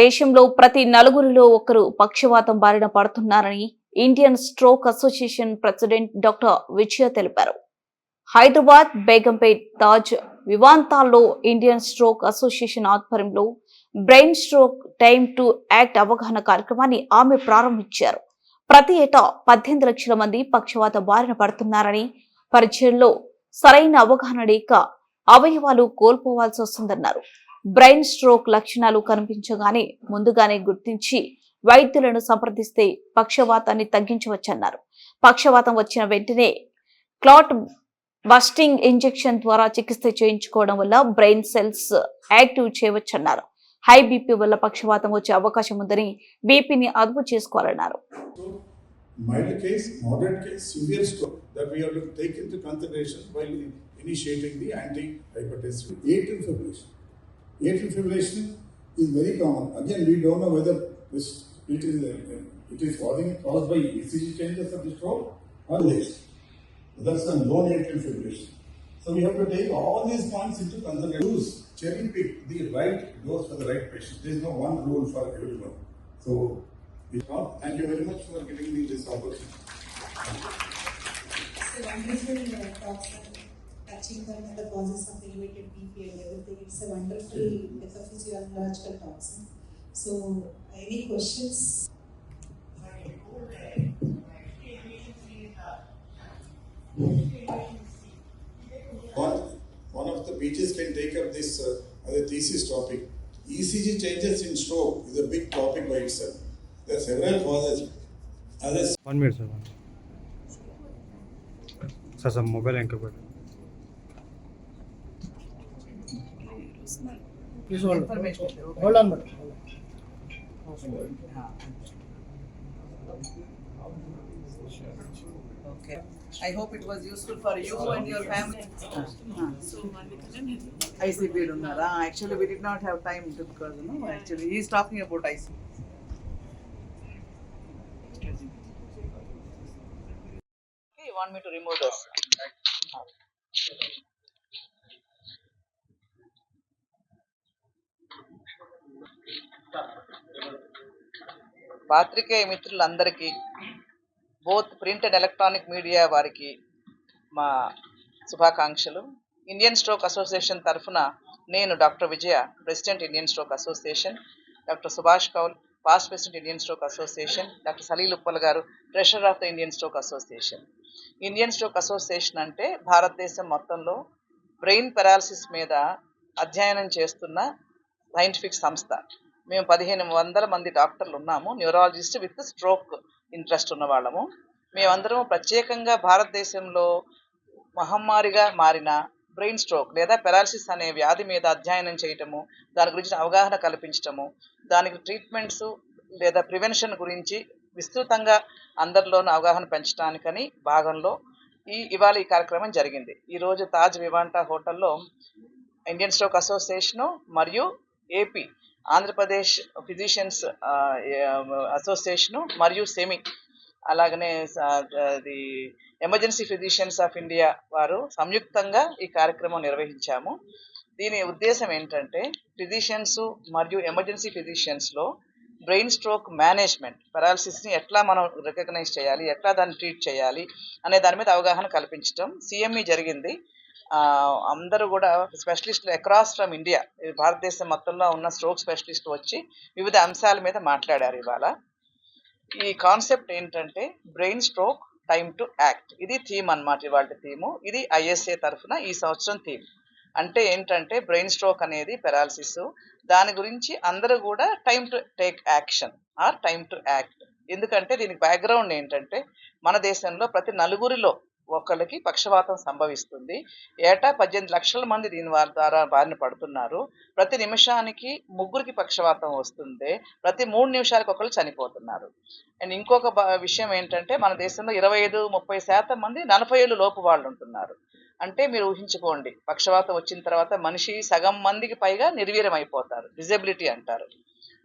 దేశంలో ప్రతి నలుగురిలో ఒకరు పక్షవాతం బారిన పడుతున్నారని Indian stroke association president doctor Vijaya తెలిపారు. హైదరాబాద్ బేగంపేట్ తాజ్ వివాంతాల్లో ఇండియన్ స్ట్రోక్ అసోసియేషన్ ఆధ్వర్యంలో brain stroke time to act అవగాహన కార్యక్రమాన్ని ఆమె ప్రారంభించారు. ప్రతి ఏటా పద్దెనిమిది లక్షల మంది పక్షవాత బారిన పడుతున్నారని పరిచయంలో సరైన అవగాహన లేక అవయవాలు కోల్పోవాల్సి వస్తుందన్నారు. బ్రెయిన్ స్ట్రోక్ లక్షణాలు కనిపించగానే ముందుగానే గుర్తించి వైద్యులను సంప్రదిస్తే పక్షవాతాన్ని తగ్గించవచ్చన్నారు పక్షవాతం వచ్చిన వెంటనే క్లాట్ బస్టింగ్ ఇంజెక్షన్ ద్వారా చికిత్స చేయించుకోవడం వల్ల బ్రెయిన్ సెల్స్ యాక్టివ్ చేయవచ్చన్నారు హై బీపీ వల్ల పక్షవాతం వచ్చే అవకాశం ఉందని బీపీని అదుపు చేసుకోవాలన్నారు mild case, moderate case, severe stroke that we have to take into consideration while initiating the. Atrial fibrillation. Atrial fibrillation is very common. Again, we don't know whether this it is uh, it is causing caused by ECG changes of the stroke or this. That's a known atrial fibrillation. So we have to take all these points into consideration. Use cherry pick the right dose for the right patient. There is no one rule for everyone. So Thank you very much for giving me this opportunity touching the causes of elevated BP and everything. It's a wonderful pathophysiological toxin. So, any questions? One, one of the pages can take up this uh, as a thesis topic. ECG changes in stroke is a big topic by itself. There are several causes. One minute, sir. Sir, some mobile anchor. Please hold. Hold on, madam. Okay. I hope it was useful for you and your family. ICP ఉన్నారా actually we did not have time to because you know actually he is talking about ICP. You want me to పాత్రికేయ మిత్రులందరికీ both print and electronic media వారికి మా శుభాకాంక్షలు. Indian stroke association తరఫున నేను doctor Vijaya president Indian stroke association doctor Subhash Kaul past president Indian stroke association doctor Salil Uppal garu treasurer of the Indian stroke association. Indian stroke association అంటే భారతదేశం మొత్తంలో brain paralysis మీద అధ్యయనం చేస్తున్న scientific సంస్థ. మేము పదిహేను వందల మంది డాక్టర్లు ఉన్నాము. న్యూరాలజిస్ట్ విత్ స్ట్రోక్ ఇంట్రెస్ట్ ఉన్న వాళ్ళము. మేమందరం ప్రత్యేకంగా భారతదేశంలో మహమ్మారిగా మారిన బ్రెయిన్ స్ట్రోక్ లేదా పెరాలసిస్ అనే వ్యాధి మీద అధ్యయనం చేయటము దాని గురించి అవగాహన కల్పించటము దానికి ట్రీట్మెంట్స్ లేదా ప్రివెన్షన్ గురించి విస్తృతంగా అందరిలోనూ అవగాహన పెంచడానికని భాగంలో ఈ ఇవాళ ఈ కార్యక్రమం జరిగింది. ఈరోజు తాజ్ వివాంటా హోటల్లో ఇండియన్ స్ట్రోక్ అసోసియేషను మరియు ఏపీ ఆంధ్రప్రదేశ్ ఫిజిషియన్స్ అసోసియేషను మరియు సెమి అలాగనే అది ఎమర్జెన్సీ ఫిజిషియన్స్ ఆఫ్ ఇండియా వారు సంయుక్తంగా ఈ కార్యక్రమం నిర్వహించాము. దీని ఉద్దేశం ఏంటంటే ఫిజిషియన్స్ మరియు ఎమర్జెన్సీ ఫిజిషియన్స్లో బ్రెయిన్ స్ట్రోక్ మేనేజ్మెంట్ పెరాలసిస్ని ఎట్లా మనం రికగ్నైజ్ చేయాలి ఎట్లా దాన్ని ట్రీట్ చేయాలి అనే దాని మీద అవగాహన కల్పించడం సిఎంఈ జరిగింది. అందరూ కూడా స్పెషలిస్టులు అక్రాస్ ఫ్రమ్ ఇండియా భారతదేశం మొత్తంలో ఉన్న స్ట్రోక్ స్పెషలిస్టులు వచ్చి వివిధ అంశాల మీద మాట్లాడారు ఇవాళ. ఈ కాన్సెప్ట్ ఏంటంటే brain stroke time to act ఇది థీమ్ అనమాట ఇవాళ థీము ఇది ఐఎస్ఏ తరఫున ఈ సంవత్సరం థీమ్ అంటే ఏంటంటే బ్రెయిన్ స్ట్రోక్ అనేది పెరాలసిస్ దాని గురించి అందరూ కూడా time to take action or time to act ఎందుకంటే దీనికి బ్యాక్గ్రౌండ్ ఏంటంటే మన దేశంలో ప్రతి నలుగురిలో ఒకరికి పక్షవాతం సంభవిస్తుంది. ఏటా పద్దెనిమిది లక్షల మంది దీని వారి ద్వారా బారిన పడుతున్నారు. ప్రతి నిమిషానికి ముగ్గురికి పక్షవాతం వస్తుంది. ప్రతి మూడు నిమిషాలకు ఒకరు చనిపోతున్నారు. అండ్ ఇంకొక విషయం ఏంటంటే మన దేశంలో ఇరవై ఐదు ముప్పై శాతం మంది నలభై ఏళ్ళు లోపు వాళ్ళు ఉంటున్నారు. అంటే మీరు ఊహించుకోండి పక్షవాతం వచ్చిన తర్వాత మనిషి సగం మందికి పైగా నిర్వీర్యం అయిపోతారు డిజబిలిటీ అంటారు.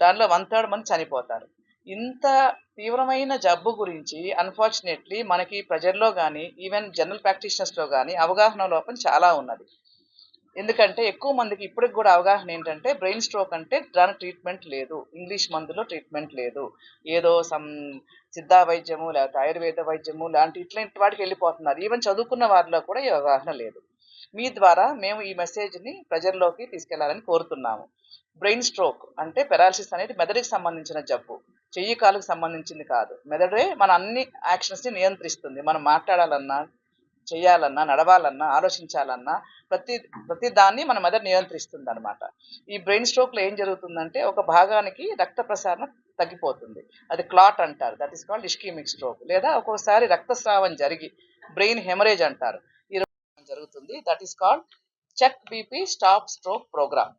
దానిలో వన్ థర్డ్ మంది చనిపోతారు. ఇంత తీవ్రమైన జబ్బు గురించి అన్ఫార్చునేట్లీ మనకి ప్రజల్లో కానీ ఈవెన్ జనరల్ ప్రాక్టీషనర్స్లో కానీ అవగాహన లోపం చాలా ఉన్నది. ఎందుకంటే ఎక్కువ మందికి ఇప్పటికి కూడా అవగాహన ఏంటంటే బ్రెయిన్ స్ట్రోక్ అంటే దానికి ట్రీట్మెంట్ లేదు. ఇంగ్లీష్ మందులో ట్రీట్మెంట్ లేదు. ఏదో సమ్ సిద్ధా వైద్యము లేకపోతే ఆయుర్వేద వైద్యము లాంటి ఇట్లాంటి వాటికి వెళ్ళిపోతున్నారు. ఈవెన్ చదువుకున్న వారిలో కూడా ఈ అవగాహన లేదు. మీ ద్వారా మేము ఈ మెసేజ్ని ప్రజల్లోకి తీసుకెళ్ళాలని కోరుతున్నాము. బ్రెయిన్ స్ట్రోక్ అంటే పెరాలసిస్ అనేది మెదడుకి సంబంధించిన జబ్బు. చెయ్యి కాలుకు సంబంధించింది కాదు. మెదడే మన అన్ని యాక్షన్స్ని నియంత్రిస్తుంది. మనం మాట్లాడాలన్నా చేయాలన్నా నడవాలన్నా ఆలోచించాలన్నా ప్రతి ప్రతి దాన్ని మన మెదడు నియంత్రిస్తుంది అనమాట ఈ బ్రెయిన్ స్ట్రోక్లో ఏం జరుగుతుందంటే ఒక భాగానికి రక్త ప్రసారణ తగ్గిపోతుంది. అది క్లాట్ అంటారు. That is called ischaemic stroke లేదా ఒక్కోసారి రక్తస్రావం జరిగి బ్రెయిన్ హెమరేజ్ అంటారు. ఈ జరుగుతుంది. That is called check BP stop stroke programme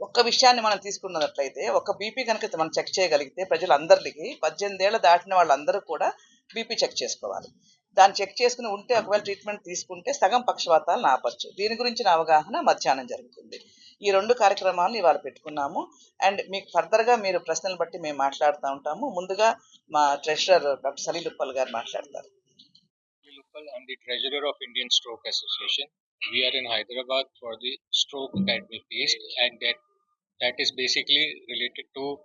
ఒక్క విషయాన్ని మనం తీసుకున్నట్లయితే ఒక బీపీ కనుక మనం చెక్ చేయగలిగితే ప్రజలందరికీ పద్దెనిమిది ఏళ్ళ దాటిన వాళ్ళందరూ కూడా బీపీ చెక్ చేసుకోవాలి. దాన్ని చెక్ చేసుకుని ఉంటే ఒకవేళ ట్రీట్మెంట్ తీసుకుంటే సగం పక్షవాతాలను ఆపచ్చు దీని గురించిన అవగాహన మధ్యాహ్నం జరుగుతుంది. ఈ రెండు కార్యక్రమాలను ఇవాళ పెట్టుకున్నాము. అండ్ మీకు ఫర్దర్గా మీరు ప్రశ్నలు బట్టి మేము మాట్లాడుతూ ఉంటాము. ముందుగా మా ట్రెషరర్ డాక్టర్ సలీలుప్పల్ గారు మాట్లాడతారు. And the treasurer of Indian stroke association. We are in Hyderabad for the stroke that we faced, and that that is basically related to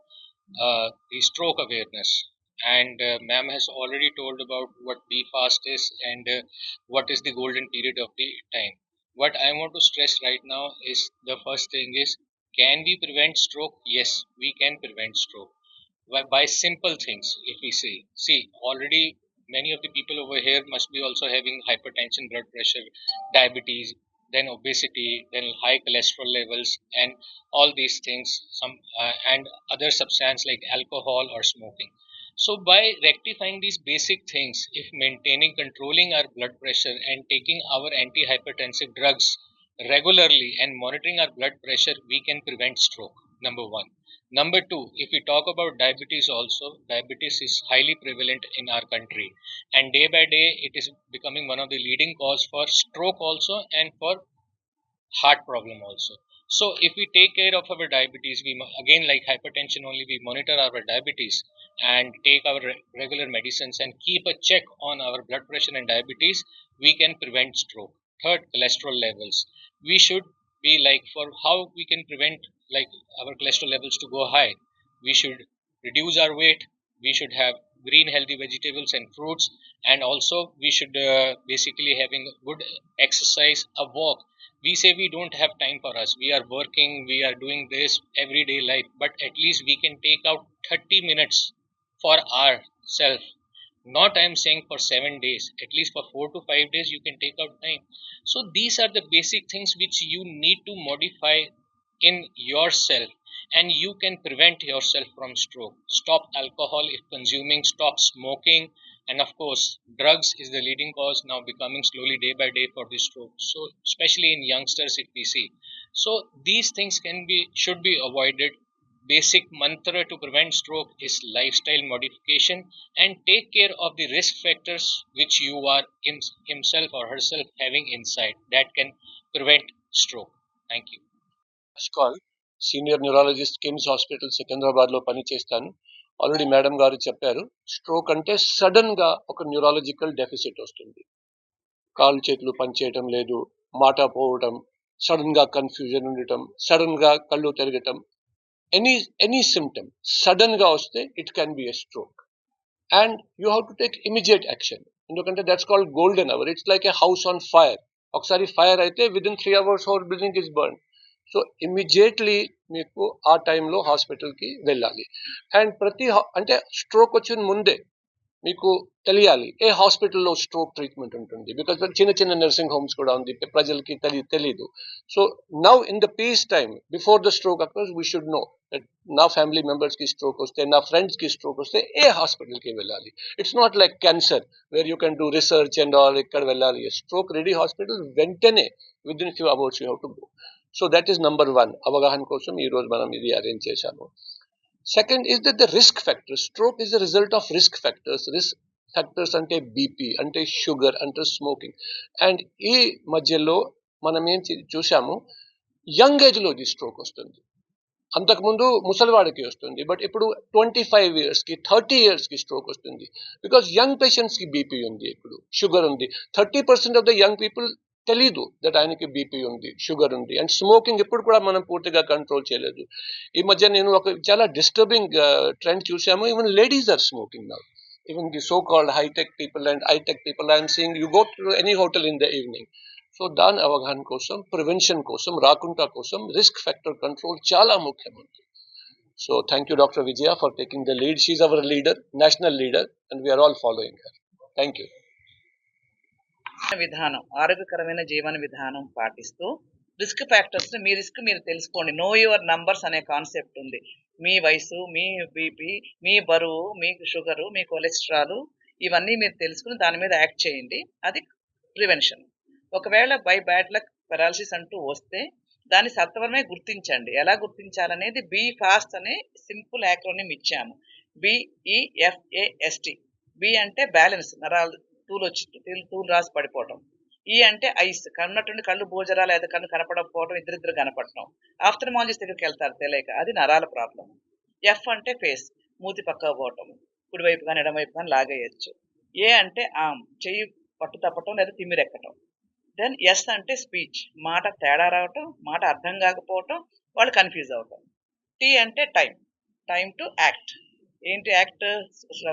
uh, the stroke awareness. And uh, ma'am has already told about what BFAST is and uh, what is the golden period of the time. What I want to stress right now is the first thing is can we prevent stroke? Yes, we can prevent stroke by, by simple things if we say see already many of the people over here must be also having hypertension blood pressure diabetes then obesity then high cholesterol levels and all these things some uh, and other substance like alcohol or smoking. So by rectifying these basic things if maintaining controlling our blood pressure and taking our antihypertensive drugs regularly and monitoring our blood pressure we can prevent stroke number 1 Number two, if we talk about diabetes also, diabetes is highly prevalent in our country and day by day it is becoming one of the leading cause for stroke also and for heart problem also. So if we take care of our diabetes, we again like hypertension only, we monitor our diabetes and take our re- regular medicines and keep a check on our blood pressure and diabetes, we can prevent stroke. Third, cholesterol levels. We should be like for how we can prevent like our cholesterol levels to go high. We should reduce our weight. We should have green healthy vegetables and fruits, and also we should uh, basically having good exercise, a walk. We say we don't have time for us. We are working. We are doing this everyday life, but at least we can take out 30 minutes for ourselves. Not I'm saying for seven days. At least for four to five days, you can take out time. So these are the basic things which you need to modify in yourself and you can prevent yourself from stroke stop alcohol if consuming stop smoking and of course drugs is the leading cause now becoming slowly day by day for the stroke so especially in youngsters if we see so these things can be should be avoided basic mantra to prevent stroke is lifestyle modification and take care of the risk factors which you are him, himself or herself having inside that can prevent stroke thank you Kaul senior neurologist KIMS hospital సికింద్రాబాద్లో పనిచేస్తాను already madam గారు చెప్పారు stroke అంటే సడన్గా ఒక neurological deficit వస్తుంది కాళ్ళు చేతులు పనిచేయటం లేదు మాట పోవటం సడన్గా కన్ఫ్యూజన్ ఉండటం సడన్గా కళ్ళు తిరగటం ఎనీ ఎనీ సిమ్టమ్ సడన్గా వస్తే it can be a stroke and you have to take immediate action ఎందుకంటే that's called golden hour it's like a house on fire ఒకసారి ఫైర్ అయితే within three hours whole building is burn so immediately మీకు ఆ టైంలో హాస్పిటల్కి వెళ్ళాలి and ప్రతి హా- అంటే స్ట్రోక్ వచ్చిన ముందే మీకు తెలియాలి. ఏ హాస్పిటల్లో స్ట్రోక్ ట్రీట్మెంట్ ఉంటుంది? బికాస్ చిన్న చిన్న నర్సింగ్ హోమ్స్ కూడా ఉంది ప్రజలకి తెలి తెలీదు. So now in the peace time before the stroke across we should know that నా ఫ్యామిలీ మెంబర్స్కి స్ట్రోక్ వస్తే నా ఫ్రెండ్స్కి స్ట్రోక్ వస్తే ఏ హాస్పిటల్కి వెళ్ళాలి? It's not like cancer where you can do research and all ఇక్కడ వెళ్ళాలి. స్ట్రోక్ రెడీ హాస్పిటల్ వెంటనే within few hours you have to go so that is number one అవగాహన కోసం ఈ రోజు మనం ఇది అరేంజ్ చేశాము. Second is that the risk factors stroke is the result of risk factors risk factors అంటే BP అంటే షుగర్ అంటే స్మోకింగ్ అండ్ ఈ మధ్యలో మనం ఏం చే- చూసాము యంగ్ ఏజ్లో ఇది స్ట్రోక్ వస్తుంది. అంతకుముందు ముసలివాడికి వస్తుంది బట్ ఇప్పుడు ట్వంటీ ఫైవ్ ఇయర్స్కి థర్టీ ఇయర్స్కి స్ట్రోక్ వస్తుంది. బికాస్ యంగ్ పేషెంట్స్కి బీపీ ఉంది ఇప్పుడు షుగర్ ఉంది. Thirty percent of the young people తెలీదు దట్ ఆయనకి బీపీ ఉంది షుగర్ ఉంది. అండ్ స్మోకింగ్ ఇప్పుడు కూడా మనం పూర్తిగా కంట్రోల్ చేయలేదు. ఈ మధ్య నేను ఒక చాలా డిస్టర్బింగ్ ట్రెండ్ చూసాము even ladies are smoking now even the so called hi-tech people and hi-tech people I'm seeing you go to any hotel in the evening so దాని అవగాహన కోసం ప్రివెన్షన్ కోసం రాకుండా కోసం రిస్క్ ఫ్యాక్టర్ కంట్రోల్ చాలా ముఖ్యం ఉంది so thank you doctor Vijaya for taking the lead she's our leader national leader and we're all following her thank you విధానం ఆరోగ్యకరమైన జీవన విధానం పాటిస్తూ రిస్క్ ఫ్యాక్టర్స్ మీ రిస్క్ మీరు తెలుసుకోండి. నో యువర్ నంబర్స్ అనే కాన్సెప్ట్ ఉంది. మీ వయసు మీ బీపీ మీ బరువు మీ షుగరు మీ కొలెస్ట్రాల్ ఇవన్నీ మీరు తెలుసుకుని దాని మీద యాక్ట్ చేయండి. అది ప్రివెన్షన్ ఒకవేళ బై బ్యాడ్ లక్ పెరాలసిస్ అంటూ వస్తే దాన్ని సత్వరమే గుర్తించండి. ఎలా గుర్తించాలనేది బి ఫాస్ట్ అనే సింపుల్ యాక్రోనిమ్ ఇచ్చాము. B E F A S T B అంటే బ్యాలెన్స్ నరాలు తూలు వచ్చి తూలు- తూలు రాసి పడిపోవటం. ఈ అంటే ఐస్. కన్నట్టుండి కళ్ళు బోజరా లేదా కళ్ళు కనపడకపోవడం ఇద్దరిద్దరు కనపడటం. ఆఫ్థర్మాలజిస్ట్ దగ్గరికి వెళ్తారు తెలియక. అది నరాల ప్రాబ్లం. ఎఫ్ అంటే ఫేస్. మూతి పక్క పోవటం. కుడివైపు కానీ ఎడమవైపు కానీ లాగేయచ్చు. ఏ అంటే ఆమ్. చెయ్యి పట్టు తప్పటం లేదా తిమ్మిరెక్కటం దెన్ ఎస్ అంటే స్పీచ్. మాట తేడా రావటం మాట అర్థం కాకపోవటం వాళ్ళు కన్ఫ్యూజ్ అవటం. టీ అంటే టైం. Time to act. ఏంటి యాక్ట్?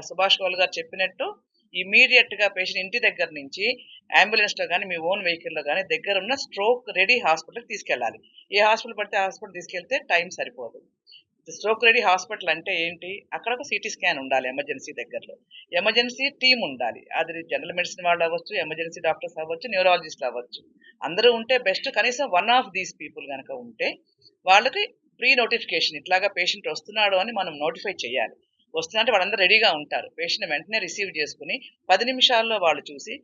సుభాష్ గోల్ గారు చెప్పినట్టు ఇమీడియట్గా పేషెంట్ ఇంటి దగ్గర నుంచి అంబులెన్స్లో కానీ మీ ఓన్ వెహికల్లో కానీ దగ్గర ఉన్న స్ట్రోక్ రెడీ హాస్పిటల్ తీసుకెళ్ళాలి. ఏ హాస్పిటల్ పడితే హాస్పిటల్ తీసుకెళ్తే టైం సరిపోదు. స్ట్రోక్ రెడీ హాస్పిటల్ అంటే ఏంటి? అక్కడ ఒక సిటీ స్కాన్ ఉండాలి ఎమర్జెన్సీ దగ్గరలో. ఎమర్జెన్సీ టీం ఉండాలి. అది జనరల్ మెడిసిన్ వాళ్ళు అవ్వచ్చు ఎమర్జెన్సీ డాక్టర్స్ అవ్వచ్చు న్యూరాలజిస్ట్ అవ్వచ్చు. అందరూ ఉంటే బెస్ట్ కనీసం వన్ ఆఫ్ దీస్ పీపుల్ కనుక ఉంటే వాళ్ళకి ప్రీ నోటిఫికేషన్ ఇట్లాగా పేషెంట్ వస్తున్నాడు అని మనం నోటిఫై చేయాలి. వస్తుందంటే వాళ్ళందరూ రెడీగా ఉంటారు. పేషెంట్ వెంటనే రిసీవ్ చేసుకుని పది నిమిషాల్లో వాళ్ళు చూసి